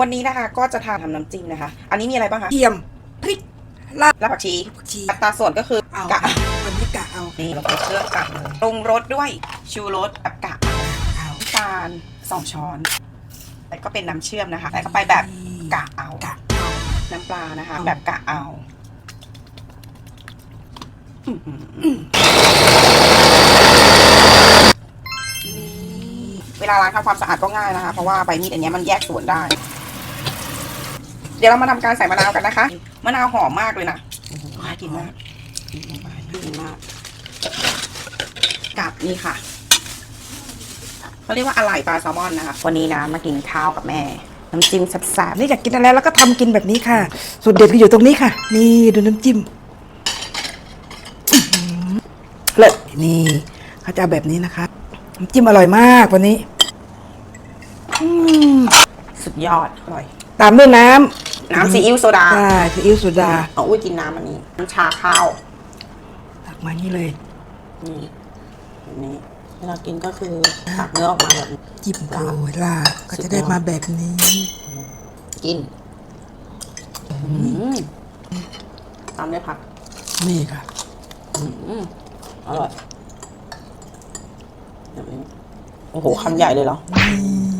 วันนี้นะคะก็จะทำน้ำจิ้มนะคะ อันนี้มีอะไรบ้างคะเทียมพริกลาบรากผักชีผักชีอัตราส่วนก็คือเอากะวันนี้กะเอานี่เราก็เครื่องกะเลยปรุงรสด้วยชูรสแบบกะเอาน้ำตาลสองช้อนแล้วก็เป็นน้ำเชื่อมนะคะใส่เข้าไปแบบกะเอากะเอาน้ำปลานะคะเอาแบบกะเอาอื้อหือเวลาล้างทำความสะอาดก็ง่ายนะคะ เพราะว่าใบมีดอันเนี้ยมันแยกส่วนได้ เดี๋ยวเรามาทำการใส่มะนาวกันนะคะ มะนาวหอมมากเลยนะโอ้โหน่ากินมากน่ากินมาก กับนี่ค่ะเขาเรียกว่าอะไหล่ปลาแซลมอนนะคะ วันนี้นะมากินข้าวกับแม่ น้ำจิ้มแซ่บนี่อยากกินอะไรแล้วก็ทำกินแบบนี้ค่ะ สูตรเด็ดก็อยู่ตรงนี้ค่ะ นี่ดูน้ำจิ้มอื้อหือเลิศนี่เขาจะเอาแบบนี้นะคะ น้ำจิ้มอร่อยมากวันนี้อืมๆสุดยอดอร่อย ตามด้วยน้ำน้ำซีอิ๊วโซดาใช่ซีอิ๊วโซดาเอาอุ้ยกินน้ำอันนี้น้ำชาข้าวตักมานี่เลย นี่แบบนี้เวลากินก็คือตักเนื้อออกมาแบบนี้ จิ้มโอ้ยล่ะก็จะได้มาแบบนี้กินอืมตามด้วยผักนี่ค่ะ อืมอร่อยแบบนี้โอ้โหคำใหญ่เลยเหรอ นี่